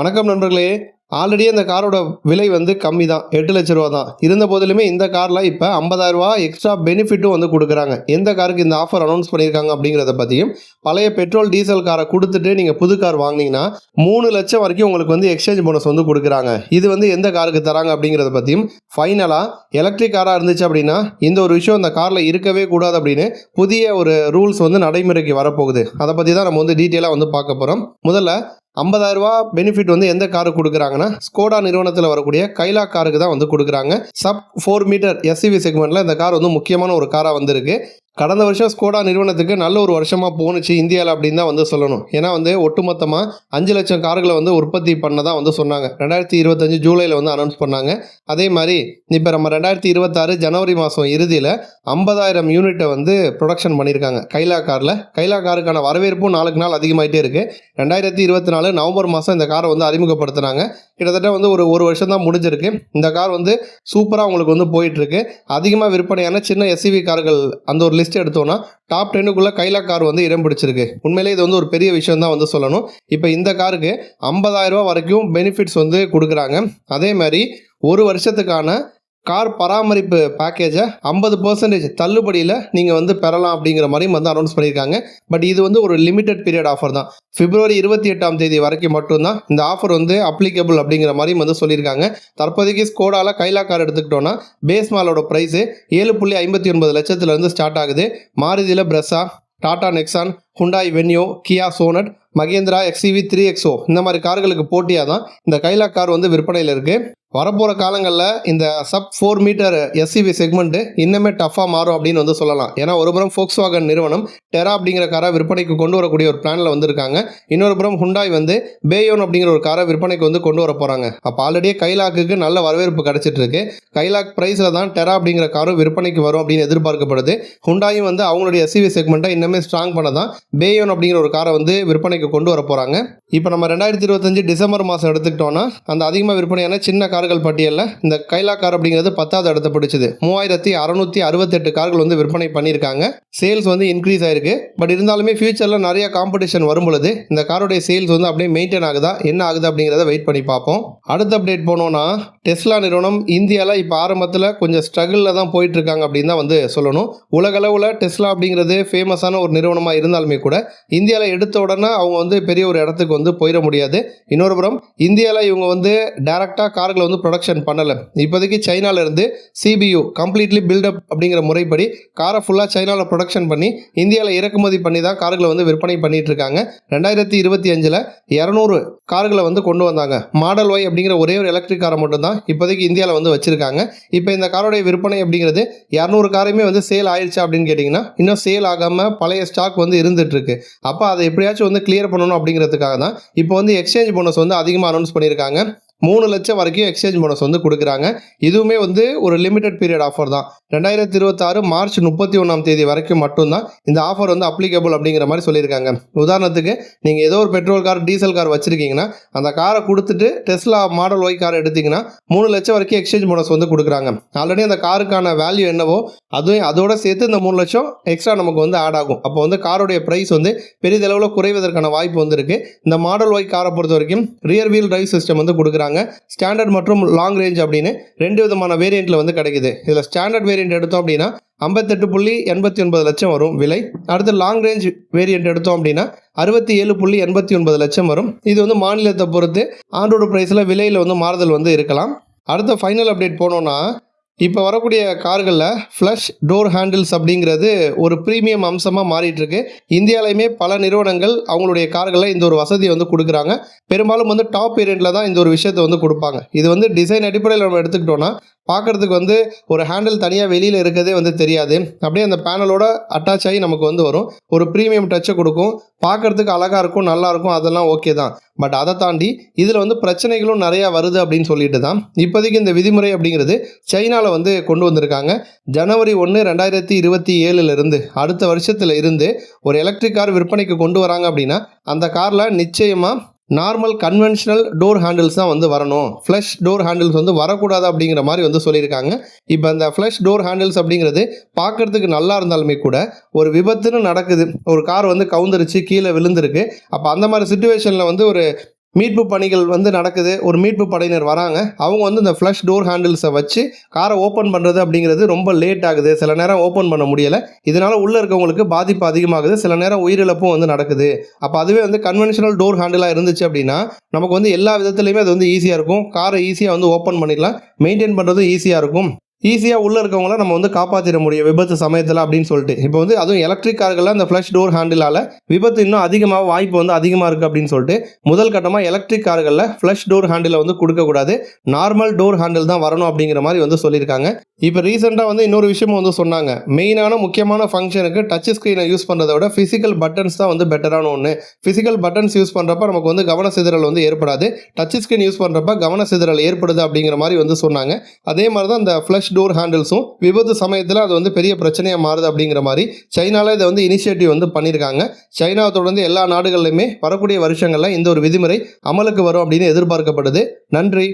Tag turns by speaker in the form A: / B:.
A: வணக்கம் நண்பர்களே. ஆல்ரெடி அந்த காரோட விலை வந்து கம்மி தான் எட்டு லட்ச ரூபா தான். இருந்த போதிலுமே இந்த காரில் இப்போ ஐம்பதாயிரரூபா எக்ஸ்ட்ரா பெனிஃபிட்டும் வந்து கொடுக்குறாங்க. எந்த காருக்கு இந்த ஆஃபர் அனௌன்ஸ் பண்ணியிருக்காங்க அப்படிங்கிறத பற்றியும் பழைய பெட்ரோல் டீசல் காரை கொடுத்துட்டு நீங்கள் புது கார் வாங்கினீங்கன்னா மூணு லட்சம் வரைக்கும் உங்களுக்கு வந்து எக்ஸ்சேஞ்ச் போனஸ் வந்து கொடுக்குறாங்க. இது வந்து எந்த காருக்கு தராங்க அப்படிங்கிறத பற்றியும் ஃபைனலாக எலக்ட்ரிக் காராக இருந்துச்சு அப்படின்னா இந்த ஒரு விஷயம் இந்த காரில் இருக்கவே கூடாது அப்படின்னு புதிய ஒரு ரூல்ஸ் வந்து நடைமுறைக்கு வரப்போகுது. அதை பற்றி தான் நம்ம வந்து டீட்டெயிலாக வந்து பார்க்க போகிறோம் முதல்ல 50000 ரூபா பெனிஃபிட் வந்து எந்த காருக்கு கொடுக்குறாங்கன்னா ஸ்கோடா நிறுவனத்தில் வரக்கூடிய கைலா காருக்கு தான் வந்து கொடுக்குறாங்க. சப் ஃபோர் மீட்டர் எஸ்சிவி செக்மெண்ட்டில் இந்த கார் வந்து முக்கியமான ஒரு காராக வந்திருக்கு. கடந்த வருஷம் ஸ்கோடா நிறுவனத்துக்கு நல்ல ஒரு வருஷமாக போணுச்சு இந்தியாவில் அப்படின்னு தான் வந்து சொல்லணும். ஏன்னா வந்து ஒட்டுமொத்தமாக அஞ்சு லட்சம் கார்களை வந்து உற்பத்தி பண்ணதான் வந்து சொன்னாங்க. ரெண்டாயிரத்தி இருபத்தஞ்சு ஜூலையில் வந்து அனௌன்ஸ் பண்ணாங்க. அதே மாதிரி இப்போ நம்ம ரெண்டாயிரத்தி இருபத்தாறு ஜனவரி மாதம் இறுதியில் ஐம்பதாயிரம் யூனிட்டை வந்து ப்ரொடக்ஷன் பண்ணியிருக்காங்க. கைலா காரில். கைலா காருக்கான வரவேற்பும் நாளுக்கு நாள் அதிகமாகிட்டே இருக்குது ரெண்டாயிரத்தி இருபத்தி நாலு நவம்பர் மாதம் இந்த காரை வந்து அறிமுகப்படுத்துனாங்க. கிட்டத்தட்ட வந்து ஒரு ஒரு வருஷம் தான் முடிஞ்சிருக்கு. இந்த கார் வந்து சூப்பராக உங்களுக்கு வந்து போயிட்டுருக்கு அதிகமாக விற்பனையான சின்ன எஸ்சிவி கார்கள் அந்த ஒரு லிஸ்ட் எடுத்தோன்னா டாப் டென்னுக்குள்ளே கைலா கார் வந்து இடம் பிடிச்சிருக்கு. உண்மையிலே இது வந்து ஒரு பெரிய விஷயம் தான் வந்து சொல்லணும். இப்போ இந்த காருக்கு 50000 ரூபா வரைக்கும் பெனிஃபிட்ஸ் வந்து கொடுக்குறாங்க. அதே மாதிரி ஒரு வருஷத்துக்கான கார் பராமரிப்பு பேக்கேஜை ஐம்பது பர்சன்டேஜ் தள்ளுபடியில் நீங்கள் வந்து பெறலாம் அப்படிங்கிற மாதிரியும் வந்து அனௌன்ஸ் பண்ணியிருக்காங்க. பட் இது வந்து ஒரு லிமிடெட் பீரியட் ஆஃபர் தான். பிப்ரவரி இருபத்தி எட்டாம் தேதி வரைக்கும் மட்டும்தான் இந்த ஆஃபர் வந்து அப்ளிகபிள் அப்படிங்கிற மாதிரியும் வந்து சொல்லியிருக்காங்க. தற்போதைக்கு ஸ்கோடாவில் கைலா கார் எடுத்துக்கிட்டோன்னா பேஸ் மாலோட ப்ரைஸு ஏழு புள்ளி ஐம்பத்தி ஒன்பது லட்சத்துலேருந்து ஸ்டார்ட் ஆகுது. மாருதியில் Brezza Tata Nexon Hyundai Venue Kia Sonet Mahindra XUV three XO இந்த மாதிரி கார்களுக்கு போட்டியாக தான் இந்த கைலா கார் வந்து விற்பனையில் இருக்குது வரப்போகிற காலங்களில் இந்த sub four metre SUV segment இன்னுமே டஃப்பாக மாறும் அப்படின்னு வந்து சொல்லலாம். ஏன்னா ஒரு புறம் ஃபோக்ஸ் வாகன் நிறுவனம் டெரா அப்படிங்கிற காரை விற்பனைக்கு கொண்டு வரக்கூடிய ஒரு பிளானில் வந்திருக்காங்க. இன்னொரு புறம் ஹுண்டாய் வந்து பேயோன் அப்படிங்கிற ஒரு காரை விற்பனைக்கு வந்து கொண்டு வர போகிறாங்க அப்போ ஆல்ரெடியே கைலாக்குக்கு நல்ல வரவேற்பு கிடைச்சிட்டு இருக்கு. கைலாக் ப்ரைஸில் தான் டெரா அப்படிங்கிற காரும் விற்பனைக்கு வரும் அப்படின்னு எதிர்பார்க்கப்படுது. ஹுண்டாயும் வந்து அவங்களுடைய எஸ்சிவி செக்மெண்ட்டை இன்னுமே ஸ்ட்ராங் பண்ண தான் பேயோன் அப்படிங்கிற ஒரு காரை வந்து விற்பனைக்கு கொண்டு வர போகிறாங்க இப்போ நம்ம ரெண்டாயிரத்தி இருபத்தஞ்சு டிசம்பர் மாதம் எடுத்துக்கிட்டோன்னா அந்த அதிகமாக விற்பனையான சின்ன கார்கள் பட்டியலில் இந்த கைலா கார் அப்படிங்கிறது பத்தாவது இடத்த பிடிச்சது. மூவாயிரத்தி அறநூற்றி அறுபத்தெட்டு கார்கள் வந்து விற்பனை பண்ணியிருக்காங்க. சேல்ஸ் வந்து இன்க்ரீஸ் ஆயிருக்கு. பட் இருந்தாலுமே ஃபியூச்சரில் நிறைய காம்படிஷன் வரும் பொழுது இந்த காரோடைய சேல்ஸ் வந்து அப்படியே மெயின்டைன் ஆகுதா என்ன ஆகுது அப்படிங்கிறத வெயிட் பண்ணி பார்ப்போம். அடுத்த அப்டேட் போனோம்னா டெஸ்லா நிறுவனம் இந்தியாவில் இப்போ ஆரம்பத்தில் கொஞ்சம் ஸ்ட்ரகிளில் தான் போயிட்டு இருக்காங்க அப்படின்னு தான் வந்து சொல்லணும். உலகளவில் டெஸ்லா அப்படிங்கிறது ஃபேமஸான ஒரு நிறுவனமாக இருந்தாலுமே கூட இந்தியாவில் எடுத்த உடனே அவங்க வந்து பெரிய ஒரு இடத்துக்கு வந்து போயிட முடியாது. இன்னொரு புறம் இந்தியாவில் இவங்க வந்து டைரெக்டாக கார்களை வந்து ப்ரொடக்ஷன் பண்ணலை. இப்போதைக்கு சைனால சிபியு கம்ப்ளீட்லி பில்டப் அப்படிங்கிற முறைப்படி காரை ஃபுல்லாக சைனாவில் ப்ரொடக்ஷன் பண்ணி இந்தியாவில் இறக்குமதி பண்ணி தான் கார்களை வந்து விற்பனை பண்ணிட்டு இருக்காங்க. ரெண்டாயிரத்தி இருபத்தி அஞ்சில் இரநூறு கார்களை வந்து கொண்டு வந்தாங்க. மாடல் ஒய் அப்படிங்கிற ஒரே ஒரு எலக்ட்ரிக் காரை மட்டும் தான் இப்போதைக்கு இந்தியாவில் வந்து வச்சிருக்காங்க. இப்போ இந்த காரோடைய விற்பனை அப்படிங்கிறது இரநூறு காரையுமே வந்து சேல் ஆயிடுச்சா அப்படின்னு கேட்டிங்கன்னா இன்னும் சேல் ஆகாமல் பழைய ஸ்டாக் வந்து இருந்து இருக்கு அப்போ அதை எப்படியாச்சும் வந்து கிளியர் பண்ணணும் அப்படிங்கிறதுக்காக தான் இப்போ வந்து எக்ஸ்சேஞ்ச் போனஸ் வந்து அதிகமாக அனௌன்ஸ் பண்ணியிருக்காங்க. மூணு லட்சம் வரைக்கும் எக்ஸ்சேஞ்ச் போனஸ் வந்து கொடுக்குறாங்க. இதுவுமே வந்து ஒரு லிமிடெட் பீரியட் ஆஃபர் தான். ரெண்டாயிரத்தி இருபத்தாறு மார்ச் முப்பத்தி ஒன்றாம் தேதி வரைக்கும் மட்டும்தான் இந்த ஆஃபர் வந்து அப்ளிகபிள் அப்படிங்கிற மாதிரி சொல்லியிருக்காங்க. உதாரணத்துக்கு நீங்கள் ஏதோ ஒரு பெட்ரோல் கார் டீசல் கார் வச்சுருக்கீங்கன்னா அந்த காரை கொடுத்துட்டு டெஸ்லா மாடல் ஒய் கார் எடுத்தீங்கன்னா மூணு லட்சம் வரைக்கும் எக்ஸ்சேஞ்ச் போனஸ் வந்து கொடுக்குறாங்க. ஆல்ரெடி அந்த காருக்கான வேல்யூ என்னவோ அதுவும் அதோட சேர்த்து இந்த மூணு லட்சம் எக்ஸ்ட்ரா நமக்கு வந்து ஆட் ஆகும். அப்போ வந்து காரோடைய ப்ரைஸ் வந்து பெரிதளவில் குறைவதற்கான வாய்ப்பு வந்திருக்கு இந்த மாடல் ஒய் காரை பொறுத்த வரைக்கும் ரியர் வீல் டிரைவ் சிஸ்டம் வந்து கொடுக்குறாங்க. ஸ்டாண்டர்ட் மற்றும் லாங் ரேஞ்ச் அப்படின்னு ரெண்டு விதமான வேரியண்ட்டில் வந்து கிடைக்குது. இதில் ஸ்டாண்டர்ட் வேரியண்ட் எடுத்தோம் அப்படின்னா ஐம்பத்தெட்டு புள்ளி எண்பத்தி ஒன்பது லட்சம் வரும் விலை. அடுத்து லாங் ரேஞ்ச் வேரியண்ட் எடுத்தோம் அப்படின்னா அறுபத்தி ஏழு புள்ளி எண்பத்தி ஒன்பது லட்சம் வரும். இது வந்து மாநிலத்தை பொறுத்து ஆண்டோட ப்ரைஸில் விலையில் வந்து மாறுதல் வந்து இருக்கலாம். அடுத்த ஃபைனல் அப்டேட் போனோன்னா இப்போ வரக்கூடிய கார்களில் ஃப்ளஷ் டோர் ஹேண்டில்ஸ் அப்படிங்கிறது ஒரு ப்ரீமியம் அம்சமாக மாறிட்டுருக்கு. இந்தியாலையுமே பல நிறுவனங்கள் அவங்களுடைய கார்களில் இந்த ஒரு வசதியை வந்து கொடுக்குறாங்க. பெரும்பாலும் வந்து டாப் வேரியண்ட்டில் தான் இந்த ஒரு விஷயத்தை வந்து கொடுப்பாங்க. இது வந்து டிசைன் அடிப்படையில் நம்ம எடுத்துக்கிட்டோன்னா பார்க்குறதுக்கு வந்து ஒரு ஹேண்டில் தனியாக வெளியில் இருக்கிறதே வந்து தெரியாது. அப்படியே அந்த பேனலோட அட்டாச் ஆகி நமக்கு வந்து வரும். ஒரு ப்ரீமியம் டச்சை கொடுக்கும். பார்க்குறதுக்கு அழகாக இருக்கும் நல்லா இருக்கும் அதெல்லாம் ஓகே தான். பட் அதை தாண்டி இதில் வந்து பிரச்சனைகளும் நிறையா வருது அப்படின்னு சொல்லிட்டு தான் இப்போதைக்கு இந்த விதிமுறை அப்படிங்கிறது சைனாவில் வந்து கொண்டு வந்திருக்காங்க. ஜனவரி ஒன்று ரெண்டாயிரத்தி இருபத்தி ஏழுலேருந்து அடுத்த வருஷத்தில் இருந்து ஒரு எலக்ட்ரிக் கார் விற்பனைக்கு கொண்டு வராங்க அப்படின்னா அந்த காரில் நிச்சயமாக நார்மல் கன்வென்ஷனல் டோர் ஹேண்டில்ஸ் தான் வந்து வரணும். ஃப்ளஷ் டோர் ஹேண்டில்ஸ் வந்து வரக்கூடாது அப்படிங்கிற மாதிரி வந்து சொல்லியிருக்காங்க. இப்போ அந்த ஃப்ளஷ் டோர் ஹேண்டில்ஸ் அப்படிங்கிறது பார்க்கறதுக்கு நல்லா இருந்தாலுமே கூட ஒரு விபத்துன்னு நடக்குது. ஒரு கார் வந்து கவுந்துருச்சு கீழே விழுந்திருக்கு. அப்போ அந்த மாதிரி சுச்சுவேஷனில் வந்து ஒரு மீட்பு பணிகள் வந்து நடக்குது. ஒரு மீட்பு படையினர் வராங்க. அவங்க வந்து இந்த ஃப்ளஷ் டோர் ஹேண்டில்ஸை வச்சு காரை ஓப்பன் பண்ணுறது அப்படிங்கிறது ரொம்ப லேட் ஆகுது. சில நேரம் ஓப்பன் பண்ண முடியலை. இதனால் உள்ளே இருக்கவங்களுக்கு பாதிப்பு அதிகமாகுது. சில நேரம் உயிரிழப்பும் வந்து நடக்குது. அப்போ அதுவே வந்து கன்வென்ஷனல் டோர் ஹேண்டிலாக இருந்துச்சு அப்படின்னா நமக்கு வந்து எல்லா விதத்துலையுமே அது வந்து ஈஸியாக இருக்கும். காரை ஈஸியாக வந்து ஓப்பன் பண்ணிடலாம். மெயின்டைன் பண்ணுறதும் ஈஸியாக இருக்கும். ஈஸியாக உள்ளே இருக்கவங்கள நம்ம வந்து காப்பாற்றிட முடியும். விபத்து சமயத்தில் அப்படின்னு சொல்லிட்டு. இப்போ வந்து அதுவும் எலக்ட்ரிக் கார்களில் அந்த ஃப்ளஷ் டோர் ஹேண்டிலால் விபத்து இன்னும் அதிகமாக வாய்ப்பு வந்து அதிகமாக இருக்குது அப்படின்னு சொல்லிட்டு முதல் கட்டமாக எலக்ட்ரிக் கார்களில் ஃப்ளஷ் டோர் ஹேண்டிலை வந்து கொடுக்கக்கூடாது நார்மல் டோர் ஹேண்டில் தான் வரணும் அப்படிங்கிற மாதிரி வந்து சொல்லியிருக்காங்க. இப்போ ரீசெண்டாக வந்து இன்னொரு விஷயமும் வந்து சொன்னாங்க. மெயினான முக்கியமான ஃபங்க்ஷனுக்கு டச் ஸ்க்ரீனை யூஸ் பண்ணுறத விட ஃபிசிக்கல் பட்டன்ஸ் தான் வந்து பெட்டரான ஒன்று ஃபிசிக்கல் பட்டன்ஸ் யூஸ் பண்ணுறப்ப நமக்கு வந்து கவன சிதறல் வந்து ஏற்படாது. டச் ஸ்க்ரீன் யூஸ் பண்ணுறப்ப கவன சிதறல் ஏற்படுது அப்படிங்கிற மாதிரி வந்து சொன்னாங்க. அதே மாதிரி தான் இந்த ஃப்ளஷ் டோர் ஹேண்டில்ஸும் விபத்து சமயத்தில் அது வந்து பெரிய பிரச்சனையாக மாறுது அப்படிங்கிற மாதிரி சைனாவில் இதை வந்து இனிஷியேட்டிவ் வந்து பண்ணியிருக்காங்க சைனாவை தொடர்ந்து எல்லா நாடுகள்லையுமே வரக்கூடிய வருஷங்களில் இந்த ஒரு விதிமுறை அமலுக்கு வரும் அப்படின்னு எதிர்பார்க்கப்படுது. நன்றி.